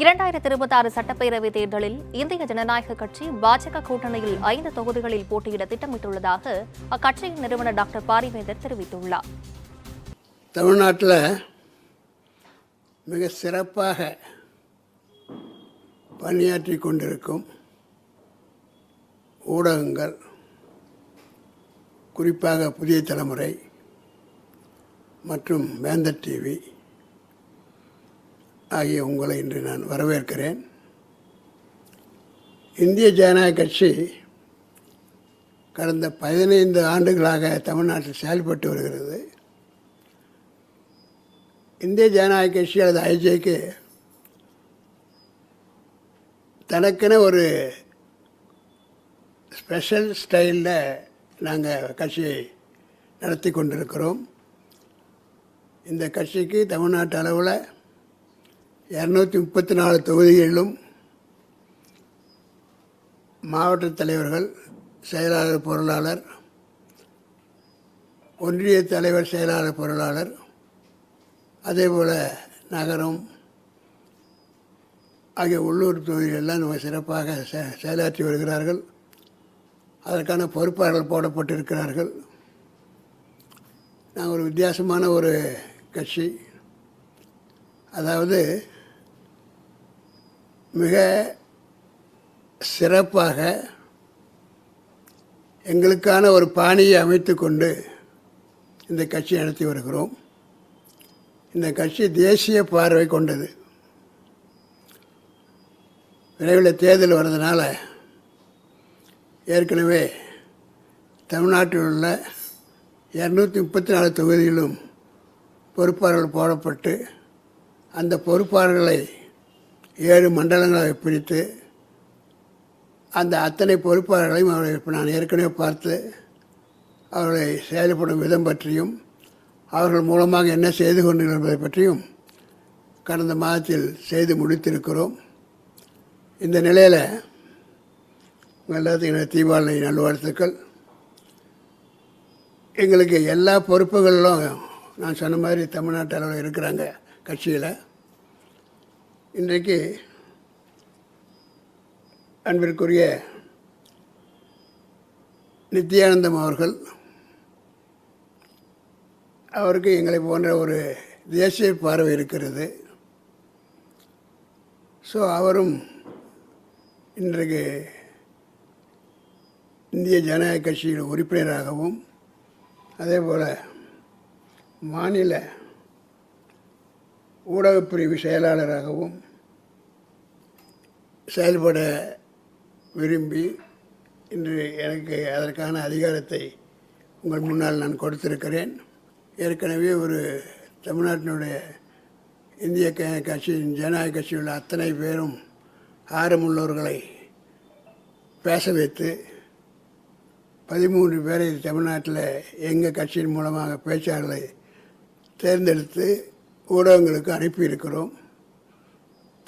இரண்டாயிரத்தி இருபத்தி ஆறு சட்டப்பேரவைத் தேர்தலில் இந்திய ஜனநாயக கட்சி பாஜக கூட்டணியில் ஐந்து தொகுதிகளில் போட்டியிட திட்டமிட்டுள்ளதாக அக்கட்சியின் நிறுவனர் டாக்டர் பாரிவேந்தர் தெரிவித்துள்ளார். தமிழ்நாட்டில் மிக சிறப்பாக பணியாற்றி கொண்டிருக்கும் ஊடகங்கள் குறிப்பாக புதிய தலைமுறை மற்றும் வேந்தர் டிவி ஆகிய உங்களை இன்று நான் வரவேற்கிறேன். இந்திய ஜனநாயக கட்சி கடந்த பதினைந்து ஆண்டுகளாக தமிழ்நாட்டில் செயல்பட்டு வருகிறது. இந்திய ஜனநாயக கட்சி அல்லது ஐஜேக்கு தனக்கென ஒரு ஸ்பெஷல் ஸ்டைலில் நாங்கள் கட்சியை நடத்தி கொண்டிருக்கிறோம். இந்த கட்சிக்கு தமிழ்நாட்டு அளவில் இரநூத்தி முப்பத்தி நாலு தொகுதிகளிலும் மாவட்ட தலைவர்கள் செயலாளர் பொருளாளர் ஒன்றிய தலைவர் செயலாளர் பொருளாளர் அதேபோல் நகரம் ஆகிய உள்ளூர் தொகுதிகளெல்லாம் நம்ம சிறப்பாக செ செயலாற்றி வருகிறார்கள். அதற்கான பொறுப்பாளர்கள் போடப்பட்டிருக்கிறார்கள். நாங்கள் ஒரு வித்தியாசமான ஒரு கட்சி. அதாவது மிக சிறப்பாக எங்களுக்கான ஒரு பாணியை அமைத்து கொண்டு இந்த கட்சி நடத்தி வருகிறோம். இந்த கட்சி தேசிய பார்வை கொண்டது. விரைவில் தேர்தல் வர்றதுனால ஏற்கனவே தமிழ்நாட்டில் உள்ள இரநூத்தி முப்பத்தி நாலு தொகுதியிலும் பொறுப்பாளர்கள் போடப்பட்டு அந்த பொறுப்பாளர்களை ஏழு மண்டலங்களாக பிரித்து அந்த அத்தனை பொறுப்பாளர்களையும் அவர்களை இப்போ நான் ஏற்கனவே பார்த்து அவர்களை செயல்படும் விதம் பற்றியும் அவர்கள் மூலமாக என்ன செய்து கொண்டிருப்பதை பற்றியும் கடந்த மாதத்தில் செய்து முடித்திருக்கிறோம். இந்த நிலையில் எல்லாத்துக்கும் எனக்கு தீபாவளி நல்வாழ்த்துக்கள் எங்களுக்கு எல்லா பொறுப்புகளிலும் நான் சொன்ன மாதிரி தமிழ்நாட்டு அளவில் இருக்கிறாங்க கட்சியில். இன்றைக்கு அன்பிற்குரிய நித்யானந்தம் அவர்கள் அவருக்கு எங்களை போன்ற ஒரு தேசிய பார்வை இருக்கிறது. ஸோ அவரும் இன்றைக்கு இந்திய ஜனநாயக கட்சியின் உறுப்பினராகவும் அதே போல் மாநில ஊடகப்பிரிவு செயலாளராகவும் செயல்பட விரும்பி இன்று எனக்கு அதற்கான அதிகாரத்தை உங்கள் முன்னால் நான் கொடுத்திருக்கிறேன். ஏற்கனவே ஒரு தமிழ்நாட்டினுடைய இந்திய க கட்சியின் ஜனநாயக கட்சியில் உள்ள அத்தனை பேரும் ஆரம்புள்ளவர்களை பேச வைத்து பதிமூன்று பேரை தமிழ்நாட்டில் எங்கள் கட்சியின் மூலமாக பேச்சாளர்களை தேர்ந்தெடுத்து ஊடகங்களுக்கு அனுப்பியிருக்கிறோம்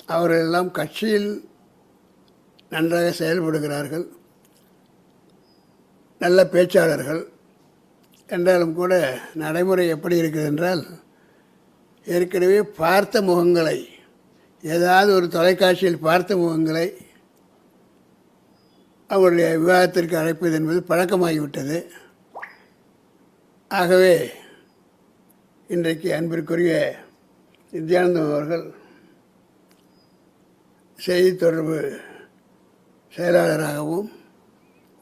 அவரெல்லாம் கட்சியில் நன்றாக செயல்படுகிறார்கள். நல்ல பேச்சாளர்கள். என்றாலும் கூட நடைமுறை எப்படி இருக்குது என்றால் ஏற்கனவே பார்த்த முகங்களை ஏதாவது ஒரு தொலைக்காட்சியில் பார்த்த முகங்களை அவருடைய விவாதத்திற்கு அழைப்பது என்பது பழக்கமாகிவிட்டது. ஆகவே இன்றைக்கு அன்பிற்குரிய நித்யானந்தம் அவர்கள் செய்தி தொடர்பு செயலாளராகவும்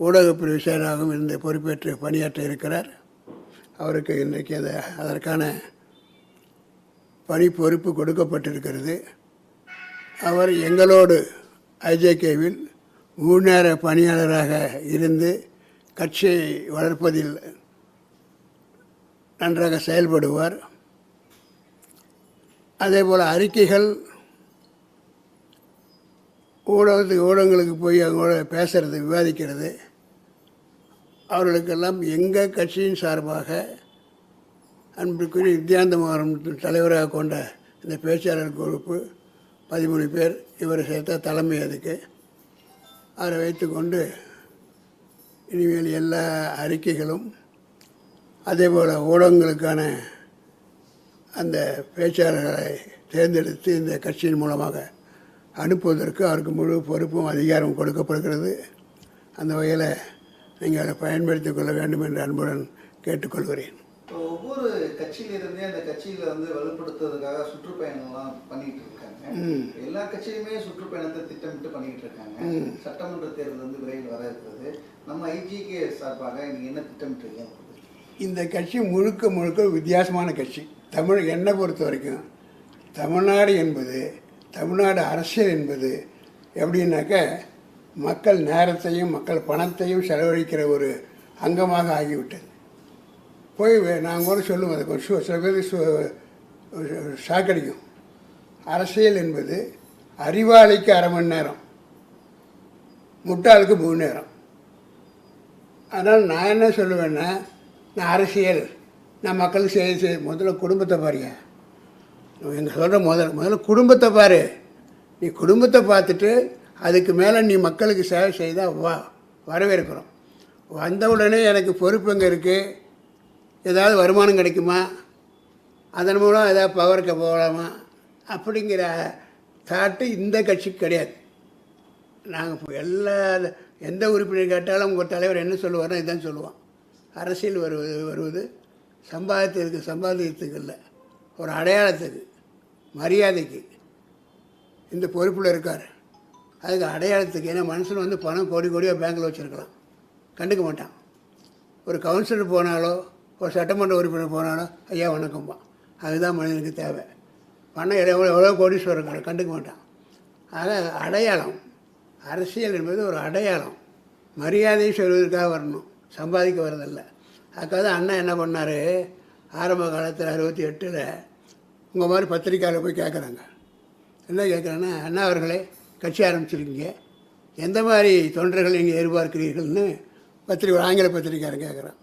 ஊடகப்பிரிவு செயலாளராகவும் இருந்து பொறுப்பேற்று பணியாற்ற இருக்கிறார். அவருக்கு இன்றைக்கு அந்த அதற்கான பணி பொறுப்பு கொடுக்கப்பட்டிருக்கிறது. அவர் எங்களோடு ஐஜேகேவில் மூணு நேர பணியாளராக இருந்து கட்சியை வளர்ப்பதில் நன்றாக செயல்படுவார். அதே போல் அறிக்கைகள் ஊடகத்துக்கு ஊடகங்களுக்கு போய் அவங்களோட பேசுறது விவாதிக்கிறது அவர்களுக்கெல்லாம் எங்கள் கட்சியின் சார்பாக அன்புக்குரிய நித்யானந்தமாரம் தலைவராக கொண்ட இந்த பேச்சாளர் குரூப்பு பதிமூணு பேர் இவரை சேர்த்த தலைமை அதுக்கு. அவரை வைத்துக்கொண்டு இனிமேல் எல்லா அறிக்கைகளும் அதே போல் ஊடகங்களுக்கான அந்த பேச்சாளர்களை தேர்ந்தெடுத்து இந்த கட்சியின் மூலமாக அனுப்புவதற்கு அவருக்கு முழு பொறுப்பும் அதிகாரமும் கொடுக்கப்படுகிறது. அந்த வகையில் நீங்கள் அதை பயன்படுத்திக் கொள்ள வேண்டும் என்று அன்புடன் கேட்டுக்கொள்கிறேன். ஒவ்வொரு கட்சியிலிருந்தே அந்த கட்சியில வந்து வலுப்படுத்துறதுக்காக சுற்றுப்பயணம்லாம் பண்ணிட்டு இருக்காங்க. எல்லா கட்சியுமே சுற்றுப்பயணத்தை திட்டமிட்டு பண்ணிட்டு இருக்காங்க. சட்டமன்ற தேர்தல் வந்து விரைவில் வர இருக்கிறது. நம்ம ஐஜிகே சார்பாக நீங்க என்ன திட்டமிட்டுருக்கீங்க இந்த கட்சி முழுக்க முழுக்க வித்தியாசமான கட்சி. தமிழ் என்னை பொறுத்த வரைக்கும் தமிழ்நாடு என்பது தமிழ்நாடு அரசியல் என்பது எப்படின்னாக்க மக்கள் நேரத்தையும் மக்கள் பணத்தையும் செலவழிக்கிற ஒரு அங்கமாக ஆகிவிட்டது. போய் நாங்கள் கூட சொல்லுவோம் அது கொஞ்சம் சில பேர் சாக்கடிக்கும் அரசியல் என்பது அறிவாளிக்கு அரை மணி நேரம் முட்டாளுக்கு மூணு நேரம். அதனால் நான் என்ன சொல்லுவேன்னா நான் அரசியல். நான் மக்களுக்கு செய்ய செய்ய முதல்ல குடும்பத்தை பாருங்க. எங்கள் சொல்கிற முதல்ல முதல்ல குடும்பத்தை பாரு. நீ குடும்பத்தை பார்த்துட்டு அதுக்கு மேலே நீ மக்களுக்கு சேவை செய்தால் வா வரவேற்கிறோம். வந்த உடனே எனக்கு பொறுப்பு எங்கே இருக்குது ஏதாவது வருமானம் கிடைக்குமா? அதன் மூலம் ஏதாவது பவருக்கு போகலாமா? அப்படிங்கிற தாட்டு இந்த கட்சிக்கு கிடையாது. நாங்கள் எல்லா எந்த உறுப்பினர் கேட்டாலும் உங்கள் தலைவர் என்ன சொல்லுவாரோ இதான் சொல்லுவோம் அரசியல் வருவது வருவது சம்பாதத்திற்கு சம்பாதிக்கிறதுக்கு இல்லை ஒரு அடையாளத்துக்கு மரியாதைக்கு. இந்த பொறுப்பில் இருக்கார். அதுக்கு அடையாளத்துக்கு ஏன்னா மனுஷன் வந்து பணம் கோடி கோடியாக பேங்கில் வச்சுருக்கலாம். கண்டுக்க மாட்டான். ஒரு கவுன்சிலர் போனாலோ ஒரு சட்டமன்ற உறுப்பினர் போனாலோ ஐயா வணக்கம்பா அதுதான் மனிதனுக்கு தேவை. பணம் எவ்வளோ எவ்வளோ கோடீஸ்வரர் கண்டுக்க மாட்டான். ஆக அடையாளம் அரசியல் என்பது ஒரு அடையாளம். மரியாதை சொல்வதற்காக வரணும். சம்பாதிக்க வரதில்லை அதுக்காக அண்ணா அண்ணன் என்ன பண்ணார்? ஆரம்ப காலத்தில் அறுபத்தி எட்டில் உங்கள் மாதிரி பத்திரிக்கையில் போய் கேட்குறாங்க என்ன கேட்குறேன்னா அண்ணா அவர்களே கட்சி ஆரம்பிச்சிருக்கீங்க. எந்த மாதிரி தொண்டர்கள் நீங்கள் எதிர்பார்க்கிறீர்கள்னு பத்திரிக்கை ஆங்கில பத்திரிக்கையாளர் கேட்குறான்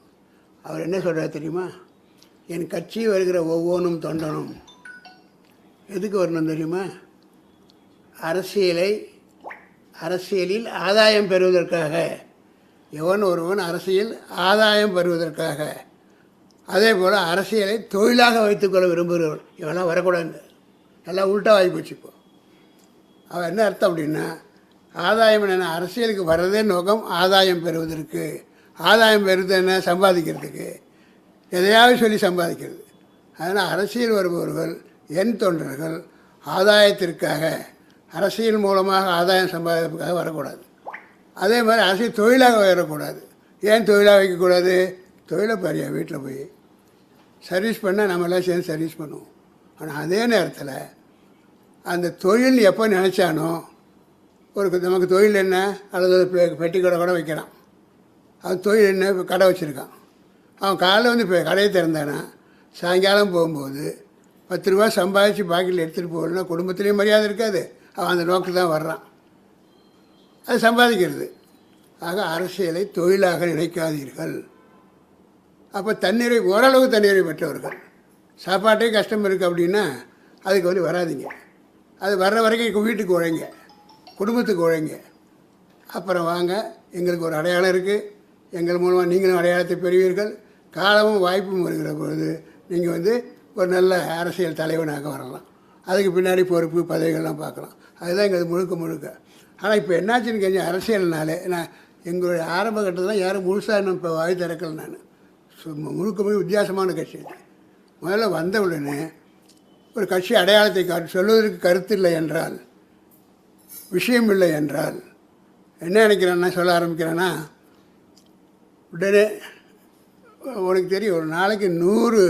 அவர் என்ன சொல்கிறார் தெரியுமா? என் கட்சி வருகிற ஒவ்வொன்றும் தொண்டனும். எதுக்கு வரணும் தெரியுமா? அரசியலை அரசியலில் ஆதாயம் பெறுவதற்காக எவன் ஒருவன் அரசியல் ஆதாயம் பெறுவதற்காக. அதே போல் அரசியலை தொழிலாக வைத்துக்கொள்ள விரும்புகிறவன். இவெல்லாம் வரக்கூடாது. நல்லா உள்ட்டா ஆகி போச்சு இப்போ அவன் என்ன அர்த்தம் அப்படின்னா ஆதாயம் என்ன? அரசியலுக்கு வர்றதே நோக்கம் ஆதாயம் பெறுவதற்கு. ஆதாயம் பெறுவது என்ன? சம்பாதிக்கிறதுக்கு. எதையாவது சொல்லி சம்பாதிக்கிறது. அதனால் அரசியல் வருபவர்கள் என் தொண்டர்கள் ஆதாயத்திற்காக அரசியல் மூலமாக ஆதாயம் சம்பாதிப்பதற்காக வரக்கூடாது. அதே மாதிரி அரசியல் தொழிலாக வைக்கக்கூடாது ஏன் தொழிலாக வைக்கக்கூடாது? தொழிலை பாரியா வீட்டில் போய். சர்வீஸ் பண்ணால் நம்ம எல்லாம் சேர்ந்து சர்வீஸ் பண்ணுவோம். ஆனால் அதே நேரத்தில் அந்த தொழில் எப்போ நினச்சானோ ஒரு நமக்கு தொழில் என்ன? அல்லது ஒரு பெட்டி கடை கூட வைக்கிறான். அவன் தொழில் என்ன? இப்போ கடை வச்சுருக்கான். அவன் காலைல வந்து இப்போ கடையை திறந்தானா? சாயங்காலம் போகும்போது பத்து ரூபா சம்பாதிச்சு பாக்கெட்டில் எடுத்துகிட்டு போகலன்னா குடும்பத்துலேயும் மரியாதை இருக்காது. அவன் அந்த நோக்கில் தான் வர்றான். அது சம்பாதிக்கிறது. ஆக அரசியலை தொழிலாக நினைக்காதீர்கள். அப்போ தண்ணீரை ஓரளவு தண்ணீரை பெற்றவர்கள். சாப்பாட்டே கஷ்டம் இருக்குது அப்படின்னா அதுக்கு வந்து வராதீங்க. அது வர்ற வரைக்கும் வீட்டுக்கு உழைங்க. குடும்பத்துக்கு உழைங்க. அப்புறம் வாங்க. எங்களுக்கு ஒரு அடையாளம் இருக்குது எங்கள் மூலமாக நீங்களும் அடையாளத்தை பெறுவீர்கள். காலமும் வாய்ப்பும் வருகிற பொழுது நீங்கள் வந்து ஒரு நல்ல அரசியல் தலைவனாக வரலாம். அதுக்கு பின்னாடி பொறுப்பு பதவிகள்லாம் பார்க்கலாம். அதுதான் எங்களுக்கு முழுக்க முழுக்க ஆனால் இப்போ என்னாச்சுன்னு கொஞ்சம் அரசியல்னாலே நான் எங்களுடைய ஆரம்ப கட்டத்தில் யாரும் முழுசாக நான் இப்போ வாய் திறக்கல நான். சும்மா முழுக்க முழு வித்தியாசமான கட்சி முதல்ல வந்த உடனே ஒரு கட்சி அடையாளத்தை காட்டு சொல்வதற்கு கருத்து இல்லை என்றால் விஷயம் இல்லை என்றால் என்ன நினைக்கிறேன்னா சொல்ல ஆரம்பிக்கிறேன்னா உடனே உனக்கு தெரியும் ஒரு நாளைக்கு நூறு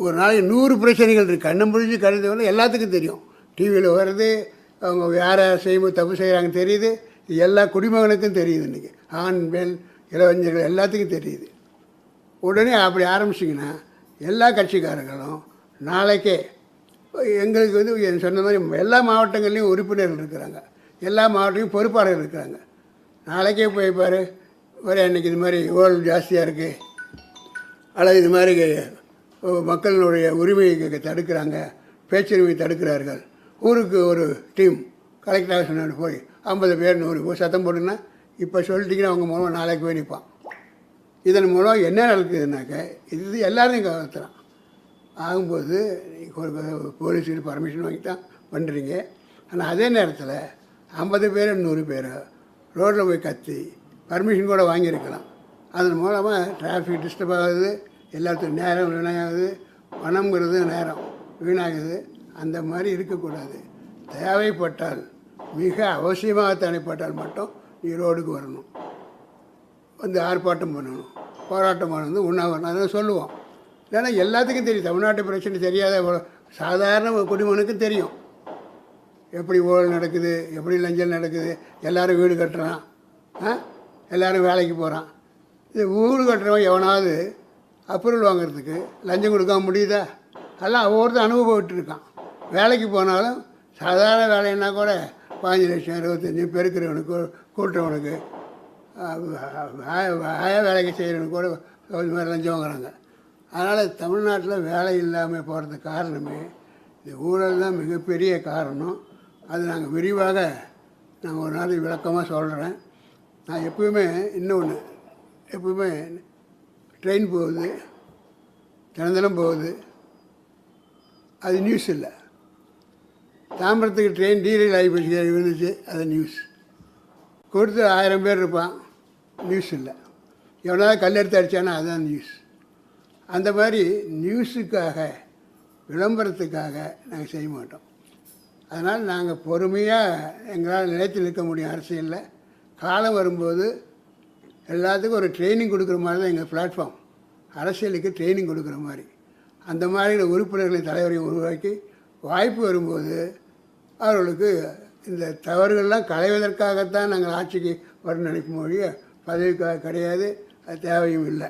ஒரு நாளைக்கு நூறு பிரச்சனைகள் இருக்குது கண்ணு முடிஞ்சு கருது எல்லாத்துக்கும் தெரியும். டிவியில் வருது அவங்க யாரை செய்யும்போது தப்பு செய்கிறாங்கன்னு தெரியுது. இது எல்லா குடிமகனுக்கும் தெரியுது இன்றைக்கி ஆண் பெண் இளவஞ்சர்கள் எல்லாத்துக்கும் தெரியுது. உடனே அப்படி ஆரம்பிச்சிங்கன்னா எல்லா கட்சிக்காரங்களும் நாளைக்கே எங்களுக்கு வந்து சொன்ன மாதிரி எல்லா மாவட்டங்கள்லேயும் உறுப்பினர்கள் இருக்கிறாங்க. எல்லா மாவட்டத்தையும் பொறுப்பாளர்கள் இருக்கிறாங்க. நாளைக்கே போய் பாரு ஒரு அன்றைக்கி இது மாதிரி ஓல் ஜாஸ்தியாக இருக்குது அல்லது இது மாதிரி மக்களுடைய உரிமையை தடுக்கிறாங்க பேச்சுரிமையை தடுக்கிறார்கள். ஊருக்கு ஒரு டீம் கலெக்டர் ஆஃபீஸ் போய் ஐம்பது பேர் நூறு போய் சத்தம் போட்டுன்னா இப்போ சொல்லிட்டீங்கன்னா அவங்க மூலமாக நாளைக்கு போய் நிற்பான் இதன் மூலம் என்ன நடக்குதுனாக்க இது எல்லாரையும் கவர்த்துறான் ஆகும்போது ஒரு போலீஸுக்கு பர்மிஷன் வாங்கி தான் பண்ணுறீங்க ஆனால் அதே நேரத்தில் ஐம்பது பேர் நூறு பேர் ரோட்டில் போய் கத்தி பர்மிஷன் கூட வாங்கியிருக்கலாம். அதன் மூலமாக டிராஃபிக் டிஸ்டர்ப் ஆகுது எல்லாத்துக்கும் நேரம் வீணாகுது பணம்ங்கிறது நேரம் வீணாகுது. அந்த மாதிரி இருக்கக்கூடாது. தேவைப்பட்டால் மிக அவசியமாக தேவைப்பட்டால் மட்டும் நீ ரோடுக்கு வரணும். வந்து ஆர்ப்பாட்டம் பண்ணணும். போராட்டம் பண்ணணும். உண்ணாவிரதம் அதை சொல்லுவோம். இல்லைன்னா எல்லாத்துக்கும் தெரியும். தமிழ்நாட்டு பிரச்சனை தெரியாத ஒரு சாதாரண ஒரு குடிமகனுக்கும் தெரியும். எப்படி ஊழல் நடக்குது எப்படி லஞ்சம் நடக்குது எல்லோரும் வீடு கட்டுறான். ஆ? எல்லாரும் வேலைக்கு போகிறான் இது வீடு கட்டுறவன் எவனாவது அப்ரூவல் வாங்குறதுக்கு லஞ்சம் கொடுக்க முடியுதா? எல்லாம் ஒவ்வொருத்தர் அனுபவப்பட்டு இருக்கான். வேலைக்கு போனாலும் சாதாரண வேலைன்னா கூட பாஞ்சு லட்சம் இருபத்தஞ்சி பெருக்கிறவனுக்கு கூட்டுறவனுக்கு ஆய வேலைக்கு செய்கிறவனுக்கு கூட ஒரு மாதிரி லஞ்சம் வாங்குறாங்க அதனால் தமிழ்நாட்டில் வேலை இல்லாமல் போகிறதுக்கு காரணமே இந்த ஊழல் தான் மிகப்பெரிய காரணம். அது நாங்கள் விரிவாக நான் ஒரு நாளைக்கு விளக்கமாக சொல்கிறேன் நான் எப்பவுமே இன்னொன்று எப்பவுமே ட்ரெயின் போகுது தினந்தினம் போகுது. அது நியூஸ் இல்லை. தாம்பரத்துக்கு ட்ரெயின் டீரைல் ஆகி போச்சு இருந்துச்சு அது நியூஸ் கொடுத்து ஆயிரம் பேர் இருப்பான். நியூஸ் இல்லை. எவனாவது கல்லெடுத்து அடித்தானா அதுதான் நியூஸ் அந்த மாதிரி நியூஸுக்காக விளம்பரத்துக்காக நாங்கள் செய்ய மாட்டோம். அதனால் நாங்கள் பொறுமையாக எங்களால் நிலைத்து நிற்க முடியும் அரசியலில். காலம் வரும்போது எல்லாத்துக்கும் ஒரு ட்ரைனிங் கொடுக்குற மாதிரி தான் எங்கள் பிளாட்ஃபார்ம் அரசியலுக்கு ட்ரைனிங் கொடுக்குற மாதிரி. அந்த மாதிரி உறுப்பினர்களை தலைவரையும் உருவாக்கி வாய்ப்பு வரும்போது அவர்களுக்கு இந்த தவறுகள்லாம் களைவதற்காகத்தான் நாங்கள் ஆட்சிக்கு வரணும்னு நினைக்கும் மொழிய பதவிக்காக கிடையாது அது தேவையும் இல்லை.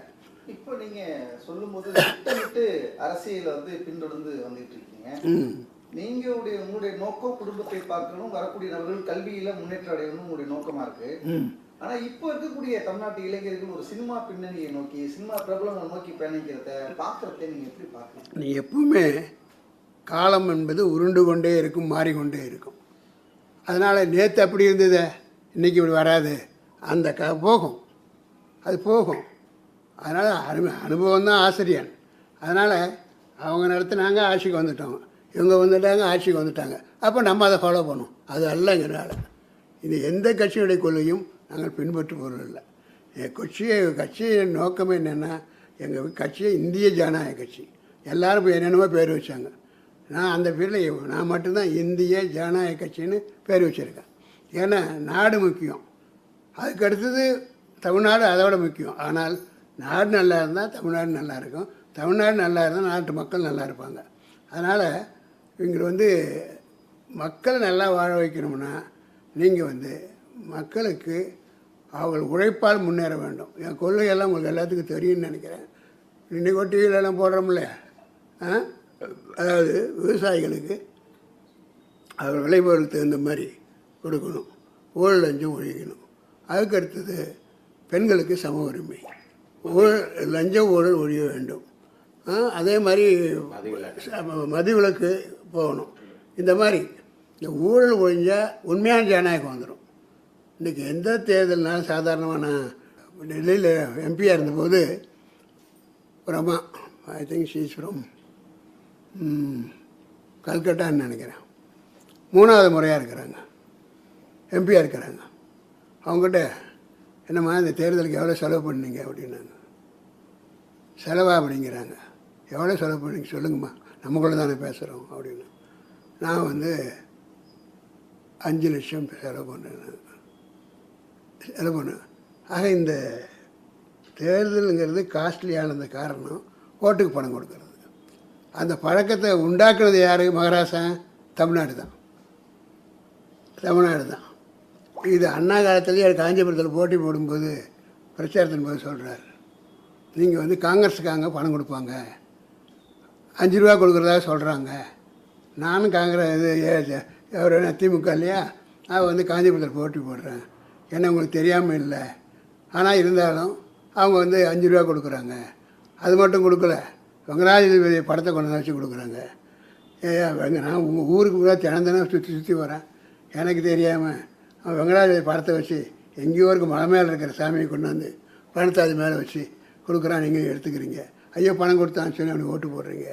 இப்போ நீங்க சொல்லும்போது திட்டமிட்டு அரசியலை வந்து பின்தொடர்ந்து வந்துட்டு இருக்கீங்க ம். நீங்க உடைய உங்களுடைய நோக்கம் குடும்பத்தை பார்க்கணும் வரக்கூடிய நபர்கள் கல்வியில முன்னேற்றம் அடையணும் உங்களுடைய நோக்கமா இருக்கு. ம். ஆனா இப்போ இருக்கக்கூடிய தமிழ்நாட்டு இளைஞர்கள் ஒரு சினிமா பின்னணியை நோக்கி சினிமா பிரபலங்களை நோக்கி பயணிக்கிறத பாக்குறத நீங்க எப்படி பாக்குறீங்க? நீ எப்பவுமே காலம் என்பது உருண்டு கொண்டே இருக்கும் மாறிக்கொண்டே இருக்கும். அதனால் நேற்று அப்படி இருந்தது இன்றைக்கி இப்படி வராது. அந்த க போகும். அது போகும். அதனால் அனு அனுபவம் தான் ஆசிரியன். அதனால் அவங்க நடத்தினாங்க ஆட்சிக்கு வந்துட்டோம். இவங்க வந்துட்டாங்க ஆட்சிக்கு வந்துட்டாங்க. அப்போ நம்ம அதை ஃபாலோ பண்ணோம். அது அல்ல எங்களால். இது எந்த கட்சியுடைய கொள்கையும் நாங்கள் பின்பற்று பொருள் என் கட்சியை கட்சியின் நோக்கமே என்னென்னா எங்கள் கட்சியை இந்திய ஜனநாயக கட்சி. எல்லோரும் என்னென்னமோ பேர் வச்சாங்க. நான் அந்த பேரில் நான் மட்டும்தான் இந்திய ஜனநாயக கட்சின்னு பேர் வச்சுருக்கேன். ஏன்னா நாடு முக்கியம். அதுக்கு அடுத்தது தமிழ்நாடு அதை விட முக்கியம். ஆனால் நாடு நல்லா இருந்தால் தமிழ்நாடு நல்லா இருக்கும். தமிழ்நாடு நல்லா இருந்தால் நாட்டு மக்கள் நல்லா இருப்பாங்க. அதனால் இங்கே வந்து மக்களை நல்லா வாழ வைக்கணும்னா நீங்கள் வந்து மக்களுக்கு அவர்கள் உழைப்பால் முன்னேற வேண்டும். என் கொள்கையெல்லாம் உங்களுக்கு எல்லாத்துக்கும் தெரியும்னு நினைக்கிறேன். இன்றைக்கி டிவிலெல்லாம் போடுறோம்ல. ஆ? அதாவது விவசாயிகளுக்கு அவர் விளைபொருளுக்கு தகுந்த மாதிரி கொடுக்கணும். ஊழல் லஞ்சம் ஒழிக்கணும். அதுக்கு அடுத்தது பெண்களுக்கு சம உரிமை. ஊழல் லஞ்சம் ஊழல் ஒழிய வேண்டும். அதே மாதிரி சம- மதுவிலக்கு போகணும். இந்த மாதிரி இந்த ஊழல் ஒழிஞ்சால் உண்மையான ஜனநாயகம் வந்துடும் இன்றைக்கி எந்த தேர்தல்னாலும் சாதாரணமாக நான் டெல்லியில் எம்பியாக இருந்தபோது ஒரு அம்மா ஐ திங்க் ஷீஸ் ஃப்ரம் கல்கட்டான்னு நினைக்கிறேன். மூணாவது முறையாக இருக்கிறாங்க. எம்பியாக இருக்கிறாங்க. அவங்ககிட்ட என்னம்மா இந்த தேர்தலுக்கு எவ்வளோ செலவு பண்ணீங்க அப்படின்னாங்க. செலவா அப்படிங்கிறாங்க. எவ்வளோ செலவு பண்ணீங்க சொல்லுங்கம்மா. நமக்குள்ள தானே பேசுகிறோம் அப்படின்னு. நான் வந்து அஞ்சு லட்சம் செலவு பண்ணேன். செலவு பண்ணேன். ஆக இந்த தேர்தலுங்கிறது காஸ்ட்லியானது காரணம். ஓட்டுக்கு பணம் கொடுக்குறது. அந்த பழக்கத்தை உண்டாக்குறது யார்? மகாராஷ்டிரா தமிழ்நாடு தான் தமிழ்நாடு தான் இது அண்ணா காலத்துலேயே காஞ்சிபுரத்தில் போட்டி போடும்போது பிரச்சாரத்தின் போது சொல்கிறார் நீங்கள் வந்து காங்கிரஸுக்காங்க பணம் கொடுப்பாங்க. அஞ்சு ரூபா கொடுக்குறதா சொல்கிறாங்க நானும் காங்கிரஸ் இது அவர் என்ன திமுக இல்லையா? நான் வந்து காஞ்சிபுரத்தில் போட்டி போடுறேன். ஏன்னா உங்களுக்கு தெரியாமல் இல்லை. ஆனால் இருந்தாலும் அவங்க வந்து அஞ்சு ரூபா கொடுக்குறாங்க. அது மட்டும் கொடுக்கல. வெங்கடாஜலபதி படத்தை கொண்டு வந்து வச்சு கொடுக்குறாங்க. ஏயா வெங்க நான் உங்கள் ஊருக்கு கூட தினம் சுற்றி சுற்றி வரேன். எனக்கு தெரியாமல் அவன் வெங்கடாஜலபதி படத்தை வச்சு எங்கேயோ இருக்க மலை மேலே இருக்கிற சாமியை கொண்டாந்து பணத்தை அது மேலே வச்சு கொடுக்குறான். நீங்கள் எடுத்துக்கிறீங்க. ஐயோ பணம் கொடுத்தான்னு சொல்லி அவனுக்கு ஓட்டு போடுறீங்க.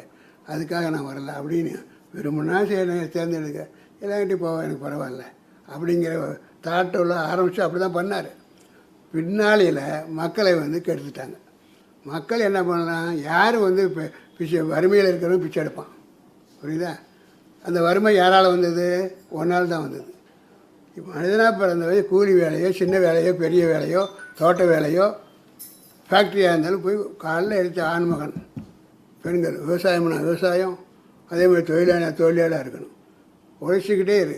அதுக்காக நான் வரல அப்படின்னு விரும்பினா சரி தேர்ந்தெடுக்க இல்லாட்டி போவேன் எனக்கு பரவாயில்ல அப்படிங்கிற தாட்டில் ஆரம்பித்து அப்படி தான் பண்ணார். பின்னாளியில் மக்களை வந்து கெடுத்துட்டாங்க. மக்கள் என்ன பண்ணலாம் யார் வந்து இப்போ பிச்சை வறுமையில் இருக்கிறவங்க பிச்சை எடுப்பான். புரியுதா? அந்த வறுமை யாரால் வந்தது? ஒன்றால் தான் வந்தது. இப்போ மனிதனாக பிறந்தவை கூலி வேலையோ சின்ன வேலையோ பெரிய வேலையோ தோட்ட வேலையோ ஃபேக்ட்ரியாக இருந்தாலும் போய் காலைல எடுத்த ஆண்மகன் பெண்கள் விவசாயம்னா விவசாயம் அதே மாதிரி தொழிலாளி தொழிலாளியாக இருக்கணும். உழைச்சிக்கிட்டே இரு.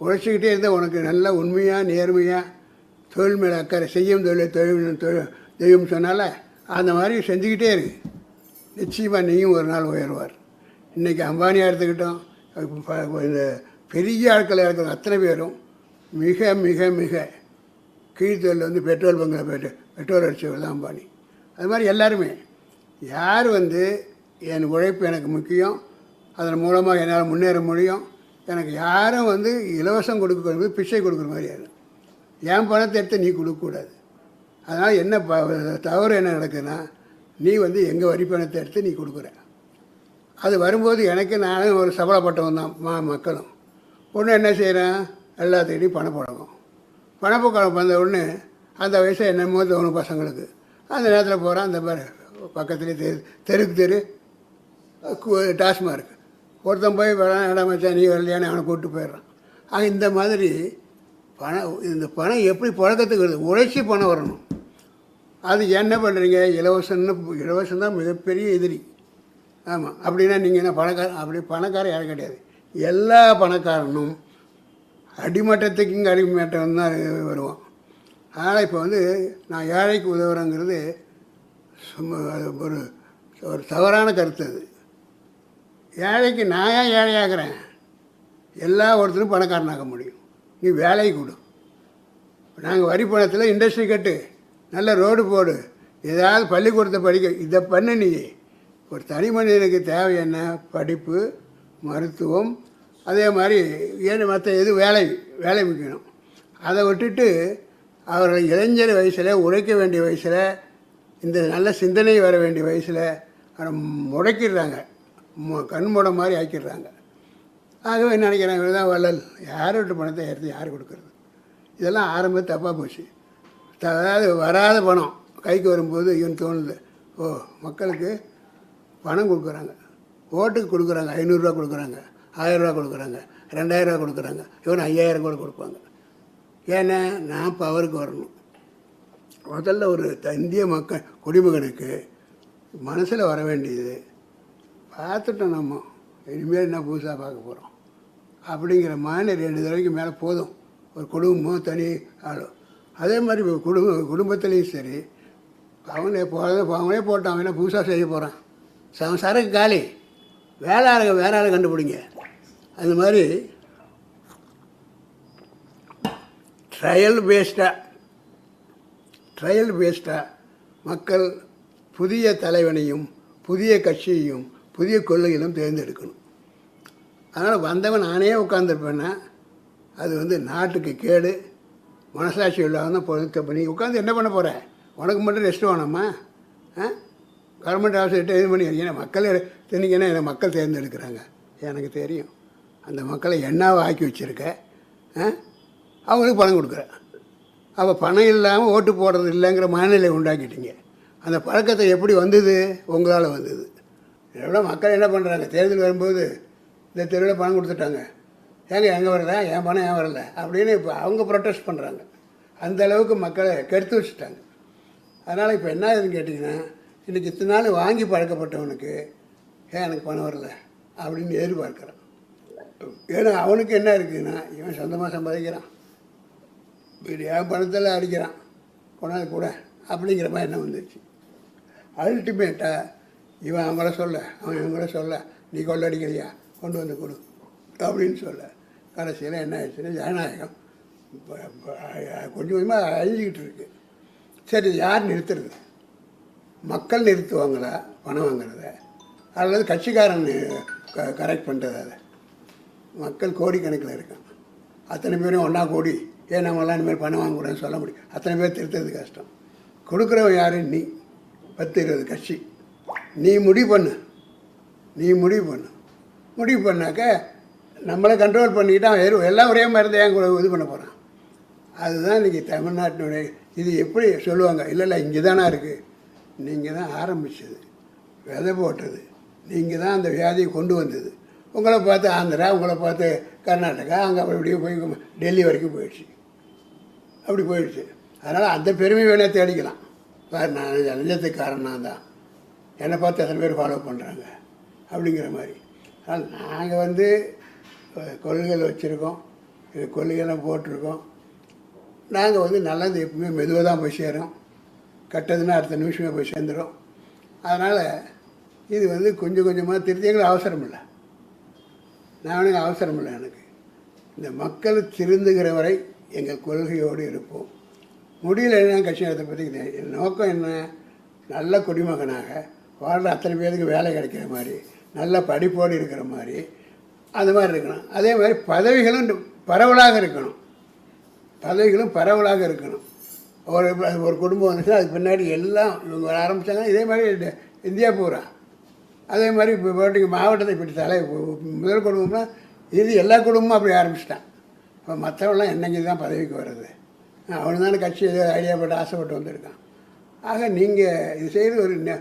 உழைச்சிக்கிட்டே இருந்தால் உனக்கு நல்ல உண்மையாக நேர்மையாக தொழில் மேலே அக்கறை செய்யும் தொழில் தொழில் தொழில் தெய்வம் சொன்னால அந்த மாதிரி செஞ்சுக்கிட்டே இருக்கு. நிச்சயமாக நீயும் ஒரு நாள் உயர்வார். இன்றைக்கி அம்பானியாக எடுத்துக்கிட்டோம். இந்த பெரிய ஆட்கள் இருக்கிற அத்தனை பேரும் மிக மிக மிக கீழ்த்தொழில் வந்து பெட்ரோல் பங்கில் போய்ட்டு பெட்ரோல் அடிச்சவர் தான் அம்பானி. அது மாதிரி எல்லாருமே. யார் வந்து என் உழைப்பு எனக்கு முக்கியம் அதன் மூலமாக என்னால் முன்னேற முடியும் எனக்கு யாரும் வந்து இலவசம் கொடுக்க பிச்சை கொடுக்குற மாதிரி யாரும் என் பணத்தை எடுத்து நீ கொடுக்கக்கூடாது. அதனால் என்ன ப தவறு என்ன நடக்குதுன்னா நீ வந்து எங்கள் வரி பணத்தை எடுத்து நீ கொடுக்குற. அது வரும்போது எனக்கு நானும் ஒரு சபலப்பட்டவன் தான் மா மக்களும். ஒன்று என்ன செய்கிறேன் எல்லாத்துக்கிட்டையும் பணப்பழக்கம் பணப்பழக்கம் வந்த உடனே அந்த வயசில் என்னமோ தோணும் பசங்களுக்கு. அந்த நேரத்தில் போகிறான் அந்த மாதிரி பக்கத்துலேயே தெரு தெருக்கு தெரு டாஸ்மார்க். ஒருத்தன் போய் வரான் இடம் வச்சா நீ வரலையான்னு அவனை கூப்பிட்டு போயிடுறான். ஆக இந்த மாதிரி பணம் இந்த பணம் எப்படி பழக்கத்துக்கு வருது? உழைச்சி பணம் வரணும். அது என்ன பண்ணுறீங்க இலவசம்னு இலவசம் தான் மிகப்பெரிய எதிரி. ஆமாம் அப்படின்னா நீங்கள் என்ன பணக்காரன் அப்படி பணக்காரன் யாரும் கிடையாது. எல்லா பணக்காரனும் அடிமட்டத்துக்கும் அடிமட்டம் தான் வருவான். அதனால் இப்போ வந்து நான் ஏழைக்கு உதவுறேங்கிறது சும்மா அது ஒரு ஒரு தவறான கருத்து அது. ஏழைக்கு நான் ஏன் ஏழையாகிறேன் எல்லா ஒருத்தரும் பணக்காரனாக முடியும். நீ வேலை கொடு. நாங்கள் வரி பணத்தில் இண்டஸ்ட்ரி கட்டு. நல்ல ரோடு போடு. ஏதாவது பள்ளிக்கூடத்தை படிக்க. இதை பண்ண நீ. ஒரு தனி மனிதனுக்கு தேவை என்ன? படிப்பு மருத்துவம் அதே மாதிரி ஏன்னு மற்ற எது வேலை வேலை முக்கியம். அதை விட்டுட்டு அவர்கள் இளைஞர் வயசில் உழைக்க வேண்டிய வயசில் இந்த நல்ல சிந்தனை வர வேண்டிய வயசில் அவரை முடக்கிடுறாங்க. கண் கண்மூட மாதிரி ஆக்கிடுறாங்க. ஆகவே நினைக்கிறேன் இவர் தான் வள்ளல். யார் பணத்தை எடுத்து யார் கொடுக்குறது? இதெல்லாம் ஆரம்பம் தப்பாக போச்சு. அதாவது வராத பணம் கைக்கு வரும்போது இவன் தோணுது. ஓ மக்களுக்கு பணம் கொடுக்குறாங்க. ஓட்டுக்கு கொடுக்குறாங்க. ஐநூறுரூவா கொடுக்குறாங்க. ஆயிரரூவா கொடுக்குறாங்க. ரெண்டாயிரரூவா கொடுக்குறாங்க. இவன் ஐயாயிரம் கூட கொடுப்பாங்க. ஏன்னா நான் பவருக்கு வரணும். முதல்ல ஒரு இந்திய மக்கள் குடிமகனுக்கு மனசில் வர வேண்டியது. பார்த்துட்டோம் நம்ம. இனிமேல் என்ன புதுசாக பார்க்க போகிறோம் அப்படிங்கிற மாதிரி ரெண்டு தடவைக்கு மேலே போதும். ஒரு குடும்பம் தனி ஆளும் அதே மாதிரி குடும்ப குடும்பத்துலேயும் சரி அவனே போகிறத அவனே போட்டான். அவன் புதுசாக செய்ய போகிறான் ச சரக்கு காலி. வேலை ஆளுங்க வேற ஆளை கண்டுபிடிங்க. அது மாதிரி ட்ரையல் பேஸ்டாக ட்ரையல் பேஸ்டாக மக்கள் புதிய தலைவனையும் புதிய கட்சியையும் புதிய கொள்கைகளும் தேர்ந்தெடுக்கணும். அதனால் வந்தவன் நானே உட்காந்துருப்பேன்னா அது வந்து நாட்டுக்கு கேடு மனசாட்சி இல்லாமல் தான் பொழுது பண்ணி உட்காந்து என்ன பண்ண போகிற உனக்கு மட்டும் ரெஸ்ட் வேணாமா? ஆ? கவர்மெண்ட் ஆஃபீஸர்கிட்ட இது பண்ணி ஏன்னா மக்கள் திணிக்கன்னா என்னை மக்கள் தேர்ந்தெடுக்கிறாங்க. எனக்கு தெரியும். அந்த மக்களை என்னவா ஆக்கி வச்சுருக்க? ஆ? அவங்களுக்கு பணம் கொடுக்குறேன் அப்போ பணம் இல்லாமல் ஓட்டு போடுறது இல்லைங்கிற மனநிலை உண்டாக்கிட்டீங்க. அந்த பழக்கத்தை எப்படி வந்தது? உங்களால் வந்தது. எவ்வளோ மக்கள் என்ன பண்ணுறாங்க தேர்தல் வரும்போது இந்த தெருவில் பணம் கொடுத்துட்டாங்க. ஏங்க எங்கே வரல? என் பணம் ஏன் வரல? அப்படின்னு இப்போ அவங்க ப்ரொட்டஸ்ட் பண்ணுறாங்க அந்த அளவுக்கு மக்களை கெடுத்து வச்சுட்டாங்க. அதனால் இப்போ என்ன ஆகுதுன்னு கேட்டிங்கன்னா இன்றைக்கி இத்தனை நாள் வாங்கி பழக்கப்பட்டவனுக்கு ஏன் எனக்கு பணம் வரல அப்படின்னு எதிர்பார்க்குறான். ஏன்னா அவனுக்கு என்ன இருக்குதுன்னா இவன் சொந்தமாக சம்பாதிக்கிறான். வீடு என் பணத்தில் அடிக்கிறான்? கொண்டாந்து கூட அப்படிங்கிற மாதிரி என்ன வந்துச்சு அல்டிமேட்டாக இவன் அவங்கள சொல்ல அவன் இவங்கள சொல்ல நீ கொள்ளடிக்கிறியா கொண்டு வந்து கொடு. அப்படின்னு சொல்ல. கடைசியில் என்ன ஆயிடுச்சுன்னா ஜனநாயகம். கொஞ்சம் கொஞ்சமாக அழிஞ்சிக்கிட்டு இருக்கு. சரி யார் நிறுத்துறது? மக்கள் நிறுத்துவாங்களா? பணம் வாங்குறத? அல்லது கட்சிக்காரன் கரெக்ட் பண்ணுறது அதை மக்கள் கோடிக்கணக்கில் இருக்கான் அத்தனை பேரும் ஒன்றா கோடி ஏன் நம்மளாம் இனிமேல் பணம் வாங்கக்கூடாதுன்னு சொல்ல முடியும்? அத்தனை பேர் திருத்துறது கஷ்டம். கொடுக்குறவன் யாரு? நீ. பத்து இருபது கட்சி. நீ முடிவு பண்ணு. நீ முடிவு பண்ணு. முடிவு பண்ணாக்க நம்மளை கண்ட்ரோல் பண்ணிக்கிட்டான் எல்லாம் ஒரே மாதிரி தான் என் கூட இது பண்ண போகிறான் அதுதான் இன்றைக்கி தமிழ்நாட்டினுடைய இது எப்படி சொல்லுவாங்க? இல்லை இல்லை இங்கே தானே இருக்குது நீங்கள் தான் ஆரம்பிச்சது. விதை போட்டது. நீங்கள் தான் அந்த வியாதியை கொண்டு வந்தது. உங்களை பார்த்து ஆந்திரா உங்களை பார்த்து கர்நாடகா அங்கே அப்படி போய் டெல்லி வரைக்கும் போயிடுச்சு. அப்படி போயிடுச்சு. அதனால் அந்த பெருமை வேணால் தேடிக்கலாம். வேறு நான் லஞ்சத்துக்கு காரணம் தான் என்னை பார்த்து எத்தனை பேர் ஃபாலோ பண்ணுறாங்க அப்படிங்கிற மாதிரி. ஆனால் நாங்கள் வந்து கொள்கைகள் வச்சுருக்கோம். இது கொள்கையெல்லாம் போட்டிருக்கோம். நாங்கள் வந்து நல்லது எப்பவுமே மெதுவாக தான் போய் சேரும். கெட்டதுன்னா அடுத்த நிமிஷமே போய் சேர்ந்துடும் அதனால் இது வந்து கொஞ்சம் கொஞ்சமாக திருத்தி எங்களுக்கு அவசரம் இல்லை. நான் எனக்கு அவசரம் இல்லை எனக்கு. இந்த மக்கள் திருந்துகிற வரை எங்கள் கொள்கையோடு இருப்போம். முடியல என்ன கட்சி நடத்த பற்றி என் நோக்கம் என்ன? நல்ல குடிமகனாக வாழ்ற அத்தனை பேருக்கு வேலை கிடைக்கிற மாதிரி. நல்ல படிப்போடு இருக்கிற மாதிரி அந்த மாதிரி இருக்கணும். அதே மாதிரி பதவிகளும் பரவலாக இருக்கணும். பதவிகளும் பரவலாக இருக்கணும். ஒரு ஒரு குடும்பம் வந்துச்சுன்னா அதுக்கு பின்னாடி எல்லாம் இவங்க வர ஆரம்பித்தாங்க இதே மாதிரி இந்த- இந்தியா பூரா. அதே மாதிரி இப்போ போட்டிங்க மாவட்டத்தை இப்படி தலை முதல் குடும்பம்னா இது எல்லா குடும்பமும் அப்படி ஆரம்பிச்சிட்டான். இப்போ மற்றவங்களாம் என்னைக்கு தான் பதவிக்கு வர்றது? அவனு தானே கட்சி ஏதோ ஐடியா போட்டு ஆசைப்பட்டு வந்திருக்கான். ஆக நீங்கள் இது செய்கிறது ஒரு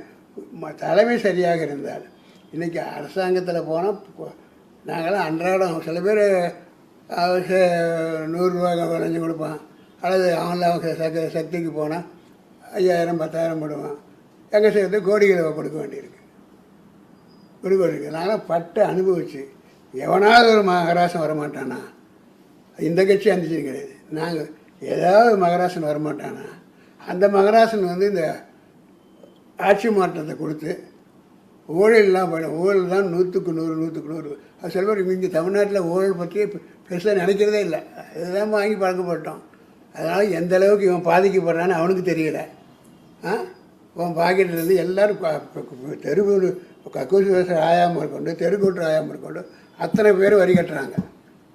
ம- தலைமை சரியாக இருந்தால் இன்றைக்கி அரசாங்கத்தில் போனால் நாங்களாம் அன்றாடம் சில பேர் நூறுரூவா விளைஞ்சு கொடுப்பான். அல்லது அவங்கள அவங்க சக சக்திக்கு போனால் ஐயாயிரம் பத்தாயிரம் போடுவான். எங்கள் சேர்த்து கோடிகளை கொடுக்க வேண்டியிருக்கு. கொடுக்க வேண்டியிருக்கு. நாங்களாம் பட்டு அனுபவிச்சு எவனாவது ஒரு மகராசன் வரமாட்டானா? இந்த கட்சி அந்த கிடையாது. நாங்கள் ஏதாவது மகராசன் வரமாட்டானா? அந்த மகராசன் வந்து இந்த ஆட்சி மாற்றத்தை கொடுத்து ஊழல்லாம் பண்ண ஊழல் தான் நூற்றுக்கு நூறு நூற்றுக்கு நூறு. அது சில பேர் இங்கே தமிழ்நாட்டில் ஊழல் பற்றி பெருசாக நினைக்கிறதே இல்லை. இதுதான் வாங்கி பழக்கப்பட்டோம். அதனால் எந்த அளவுக்கு இவன் பாதிக்கப்படுறான்னு அவனுக்கு தெரியல. ஆ? உன் பாக்கெட்லேருந்து எல்லோரும் தெருவு கக்கூசி விவசாய ஆயாமல் இருக்கொண்டு தெருக்கூட்டு ஆயாமல் இருக்கொண்டு அத்தனை பேர் வரி கட்டுறாங்க.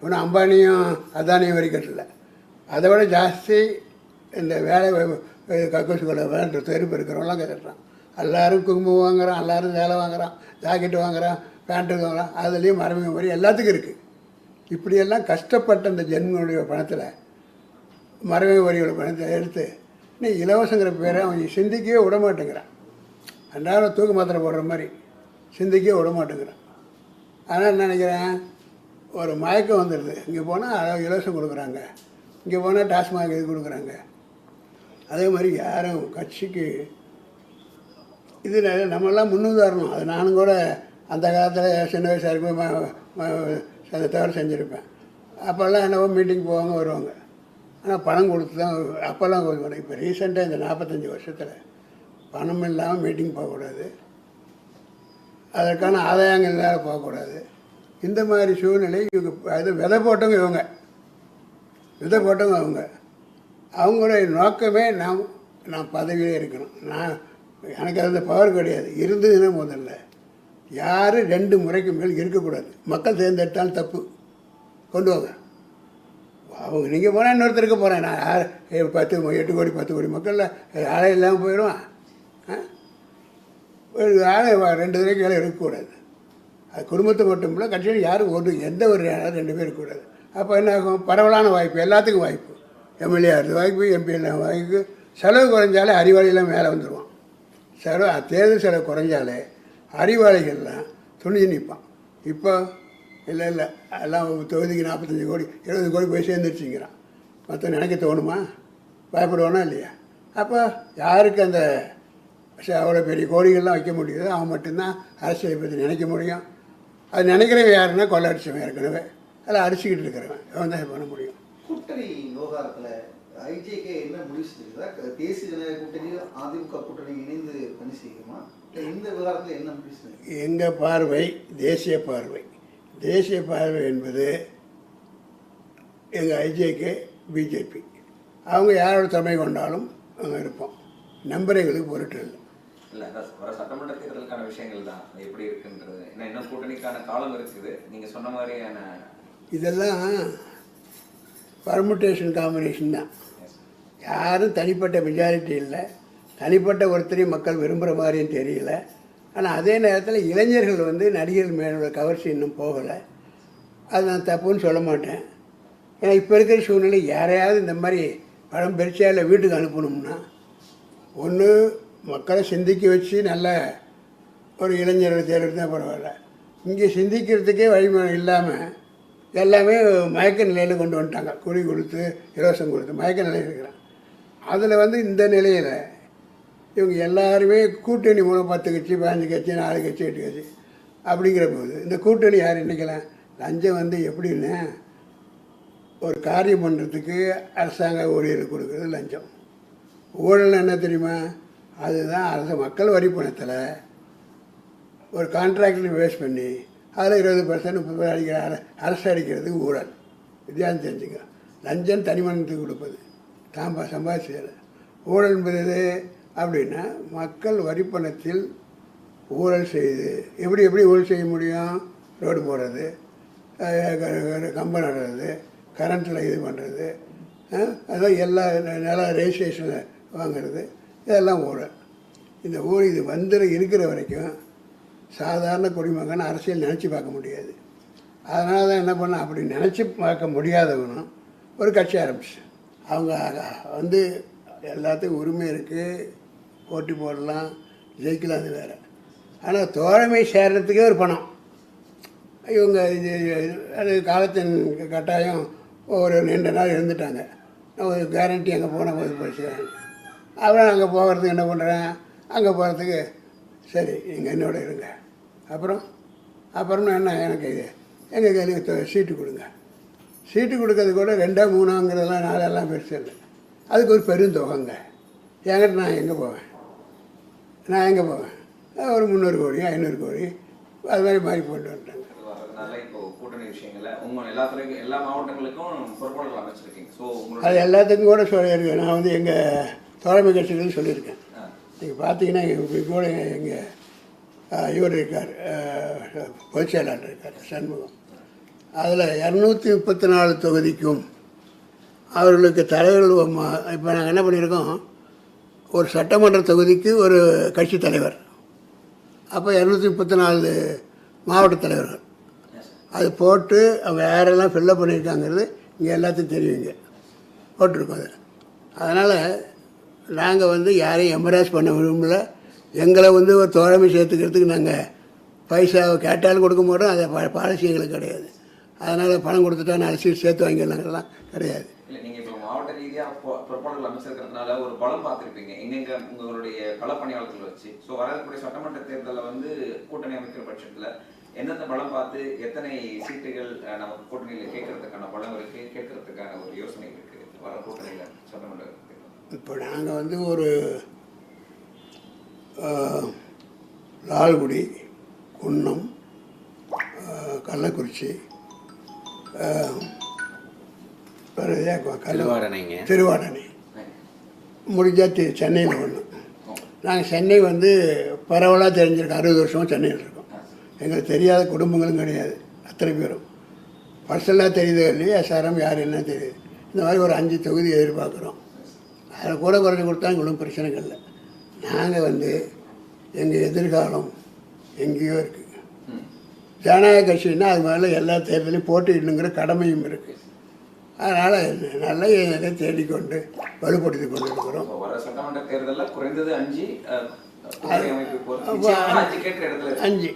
இவனும் அம்பானியும் அதானியும் வரி கட்டல. அதை விட ஜாஸ்தி இந்த வேலை கக்கூசி கொள்ள வேண்ட தெருப்பு இருக்கிறவங்களாம் கட்டுறான் எல்லோரும் குங்குமம் வாங்குறான் எல்லோரும் சேலை வாங்குறான் ஜாக்கெட்டு வாங்குறான் பேண்ட்டு வாங்குறான். அதுலேயும் மரபு மாதிரி எல்லாத்துக்கும் இருக்குது இப்படியெல்லாம் கஷ்டப்பட்ட இந்த ஜென்மனுடைய பணத்தில் மரபு வரியோட பணத்தை எடுத்து நீ இலவசங்கிற பேரை அவன் சிந்திக்கவே விட மாட்டேங்கிறான் அன்றாடம் தூக்கு மாத்திரை போடுற மாதிரி சிந்திக்கவே விட மாட்டேங்கிறான் ஆனால் என்ன நினைக்கிறேன்? ஒரு மயக்கம் வந்துடுது இங்கே போனால் இலவசம் கொடுக்குறாங்க. இங்கே போனால் டாஸ்மாக் இது கொடுக்குறாங்க. அதே மாதிரி யாரும் கட்சிக்கு இது நம்மெல்லாம் முன்னுதாரணம். அது நானும் கூட அந்த காலத்தில் சின்ன வயசாக இருக்கும் தவிர செஞ்சுருப்பேன். அப்போல்லாம் என்னவோ மீட்டிங் போவாங்க வருவாங்க. ஆனால் பணம் கொடுத்து தான் அப்போல்லாம் கொடுக்கணும் இப்போ ரீசெண்டாக இந்த நாற்பத்தஞ்சு வருஷத்தில் பணம் இல்லாமல் மீட்டிங் போகக்கூடாது. அதற்கான ஆதாயங்கள் இல்லாத போகக்கூடாது. இந்த மாதிரி சூழ்நிலை இவங்க அது விதை போட்டவங்க இவங்க. விதை போட்டவங்க அவங்க. அவங்களுடைய நோக்கமே நாம் நான் பதவியிலே இருக்கணும். நான் எனக்கு அந்த பவர் கிடையாது. இருந்ததுன்னா முதல்ல. யார் ரெண்டு முறைக்கு மேல் இருக்கக்கூடாது. மக்கள் தேர்ந்தெடுத்தாலும் தப்பு. கொண்டு வாங்க. அவங்க நீங்கள் போனால் இன்னொருத்தருக்கு போகிறேன் நான் யார் பத்து எட்டு கோடி பத்து கோடி மக்களில் ஆலை இல்லாமல் போயிடுவான். ஒரு ஆளை ரெண்டு தடவைக்கு வேலை இருக்கக்கூடாது. அது குடும்பத்தை மட்டும் இல்லை கட்சியில் யாரும் ஒரு எந்த ஒரு ரெண்டு பேர் இருக்கக்கூடாது. அப்போ என்ன ஆகும்? பரவலான வாய்ப்பு எல்லாத்துக்கும் வாய்ப்பு. எம்எல்ஏ ஆகிறது வாய்ப்பு எம்பி எல்லாம் வாய்ப்பு. செலவு குறைஞ்சாலே அறிவாளியெல்லாம் மேலே வந்துடுவான் செலவு தேர்தல் செலவு குறைஞ்சாலே அறிவாளிகள்லாம் துணிஞ்சு நிற்பான். இப்போ இல்லை இல்லை எல்லாம் தொகுதிக்கு நாற்பத்தஞ்சு கோடி எழுபது கோடி போய் சேர்ந்துருச்சுங்கிறான். மற்ற நினைக்க தோணுமா? பயப்படுவானா இல்லையா? அப்போ யாருக்கு அந்த அவ்வளோ பெரிய கோடிகள்லாம் வைக்க முடியுதோ அவன் மட்டும்தான் அரசியலை பற்றி நினைக்க முடியும். அது நினைக்கிறவன் யாருன்னா கொள்ளடிச்சவன் ஏற்கனவே. அதில் அடிச்சுக்கிட்டு இருக்கிறவன். அவன் தான் பண்ண முடியும்? கூட்டணி விவகாரத்தில் ஐஜேகே என்ன முடிவு செஞ்சிருக்கா தேசிய ஜனநாயக கூட்டணியும் அதிமுக கூட்டணி இணைந்து பணி செய்யுமா? இந்த விவகாரத்துல என்ன முடிவு செஞ்சிருக்கு எங்கள் பார்வை? தேசிய பார்வை. தேசிய பார்வை என்பது எங்கள் ஐஜேகே பிஜேபி. அவங்க யாரோட துணை கொண்டாலும் நாங்கள் இருப்போம். நம்பர் எங்களுக்கு பொருட்டு இல்லை. இல்ல வர சட்டமன்ற தேர்தலுக்கான விஷயங்கள் தான். எப்படி இருக்குன்றது. ஏன்னா இன்னும் கூட்டணிக்கான காலம் இருக்குது. நீங்க சொன்ன மாதிரியான இதெல்லாம் பர்முட்டேஷன் காம்பினேஷன் தான். யாரும் தனிப்பட்ட மெஜாரிட்டி இல்லை. தனிப்பட்ட ஒருத்தரையும் மக்கள் விரும்புகிற மாதிரியும் தெரியல. ஆனால் அதே நேரத்தில் இளைஞர்கள் வந்து நடிகர்கள் மேலோட கவர்ச்சி இன்னும் போகலை. அது நான் தப்புன்னு சொல்ல மாட்டேன். ஏன்னா இப்போ இருக்கிற சூழ்நிலை யாரையாவது இந்த மாதிரி படம் பெருச்சா இல்லை வீட்டுக்கு அனுப்பணும்னா ஒன்று மக்களை சிந்திக்க வச்சு நல்ல ஒரு இளைஞர்களை தேர்ந்தெடுத்தா பரவாயில்ல. இங்கே சிந்திக்கிறதுக்கே வழிமுறை இல்லாமல் எல்லாமே மயக்க நிலையில் கொண்டு வந்துட்டாங்க. குழி கொடுத்து இலவசம் கொடுத்து மயக்க நிலையில் இருக்கிறான் அதில் வந்து இந்த நிலையில் இவங்க எல்லாருமே கூட்டணி மூலம் பத்து கட்சி பதினஞ்சு கட்சி நாலு கட்சி எட்டு கட்சி அப்படிங்கிற போது இந்த கூட்டணி யார் நினைக்கலாம் லஞ்சம் வந்து எப்படின்னு ஒரு காரியம் பண்ணுறதுக்கு அரசாங்க ஊழியர்கள் கொடுக்குறது லஞ்சம். ஊழல் என்ன தெரியுமா? அதுதான் அரசு மக்கள் வரி பணத்தில் ஒரு கான்ட்ராக்டர் வேஸ்ட் பண்ணி அதில் இருபது பர்சன்ட் முப்பது அடிக்கிற அர- அரசு அடிக்கிறதுக்கு ஊழல். வித்தியாசம் தெரிஞ்சுங்க லஞ்சம் தனிமனத்துக்கு கொடுப்பது. தான் ப- சம்பாதிச்சதில்லை ஊழல் என்பது அப்படின்னா மக்கள் வரி பணத்தில் ஊழல் செய்து எப்படி எப்படி ஊழல் செய்ய முடியும்? ரோடு போடுறது கம்பம் நடுறது கரண்ட்டில் இது பண்ணுறது அதான் எல்லா நில ரெஜிஸ்ட்ரேஷனில் வாங்குறது இதெல்லாம் ஊழல். இந்த ஊழல் இது வந்துட இருக்கிற வரைக்கும் சாதாரண குடிமகன் அரசியல் நினச்சி பார்க்க முடியாது. அதனால தான் என்ன பண்ண அப்படி நினச்சி பார்க்க முடியாதவனும் ஒரு கட்சி ஆரம்பிச்சு. அவங்க வந்து எல்லாத்துக்கும் உரிமை இருக்குது போட்டி போடலாம். ஜெயிக்கலாம் அது வேறு. ஆனால் தோழமை சேர்றதுக்கே ஒரு பணம். இவங்க இது அது காலத்தின் கட்டாயம் ஒரு நீண்ட நாள் இருந்துட்டாங்க. ஒரு கேரண்டி அங்கே போன போது படிச்சுக்கிறாங்க அப்புறம் அங்கே போகிறதுக்கு என்ன பண்ணுறேன் அங்கே போகிறதுக்கு சரி நீங்கள் என்னோட இருங்க. அப்புறம் அப்புறம் என்ன எனக்கு இது? எங்கள் கையில் சீட்டு கொடுங்க. சீட்டு கொடுக்கறது கூட ரெண்டா மூணாங்கிறதெல்லாம் நாளெல்லாம் பெருசு இல்லை. அதுக்கு ஒரு பெருந்தொகைங்க. என்கிட்ட நான் எங்கே போவேன்? நான் எங்கே போவேன்? ஒரு முந்நூறு கோடி ஐநூறு கோடி அது மாதிரி மாதிரி போட்டு வந்துட்டாங்க. அது எல்லாத்துக்கும் கூட சொல்லியிருக்கேன். நான் வந்து எங்கள் தோழமை கட்சிகளும் சொல்லியிருக்கேன். நீங்கள் பார்த்தீங்கன்னா இப்போ கூட எங்கள் இவர் இருக்கார் பொதுச் செயலாளர் இருக்கார் சண்முகம். அதில் இரநூத்தி முப்பத்தி நாலு தொகுதிக்கும் அவர்களுக்கு தலைவர்கள் இப்போ நாங்கள் என்ன பண்ணியிருக்கோம்? ஒரு சட்டமன்ற தொகுதிக்கு ஒரு கட்சி தலைவர். அப்போ இரநூத்தி முப்பத்தி நாலு மாவட்ட தலைவர்கள். அது போட்டு அவங்க யாரெல்லாம் ஃபில்லப் பண்ணியிருக்காங்கிறது இங்கே எல்லாத்தையும் தெரியுங்க போட்டிருக்கோம் அதில். அதனால் நாங்கள் வந்து யாரையும் எம்பராஸ் பண்ண விரும்பல. எங்களை வந்து ஒரு தோழமை சேர்த்துக்கிறதுக்கு நாங்கள் பைசாவை கேட்டாலும் கொடுக்க மாட்டோம். அதை ப பாலிசி எங்களுக்கு கிடையாது. அதனால் பணம் கொடுத்துட்டா நாலு சீட் சேர்த்து வாங்கிடலாங்கிறலாம் கிடையாது. இல்ல நீங்க இப்போ மாவட்ட ரீதியா பொ- பொறுப்பாளர்கள் அமைச்சிருக்கிறதுனால ஒரு பலம் பார்த்திருப்பீங்க. எங்கெங்க உங்களுடைய களப்பணியாளர்கள் வச்சு. ஸோ வரக்கூடிய சட்டமன்ற தேர்தலில் வந்து கூட்டணி அமைக்கிற பட்சத்துல எந்தெந்த பலம் பார்த்து எத்தனை சீட்டுகள் நமக்கு கூட்டணியில கேட்கறதுக்கான பலம் இருக்கு கேட்கறதுக்கான ஒரு யோசனை இருக்கு வர கூட்டணியில சட்டமன்ற இப்போ நாங்கள் வந்து ஒரு லால்குடி குன்னம் கள்ளக்குறிச்சி திருவாடனை முடிஞ்சால் சென்னையில் ஒன்று நாங்கள் சென்னை வந்து பரவலாக தெரிஞ்சிருக்கோம் அறுபது வருஷமாக சென்னையில் இருக்கோம். எங்களுக்கு தெரியாத குடும்பங்களும் கிடையாது. அத்தனை பேரும். பர்சனலாக தெரியுதோ இல்லையோ எஸ்ஆர்எம் யார் என்ன தெரியுது. இந்த மாதிரி ஒரு அஞ்சு தொகுதி எதிர்பார்க்குறோம். அதில் கூட குறைஞ்சி கொடுத்தா எங்களுக்கு பிரச்சனைகள் இல்லை. நாங்கள் வந்து எங்கள் எதிர்காலம் எங்கேயோ இருக்குது. ஜனநாயக கட்சின்னா அது மேலே எல்லா தேர்தலையும் போட்டியிடணுங்கிற கடமையும் இருக்குது அதனால் நல்ல இதை தேடிக்கொண்டு வலுப்படுத்தி கொண்டு இருக்கிறோம் சட்டமன்ற தேர்தல்ல குறைந்தது அஞ்சு. அஞ்சு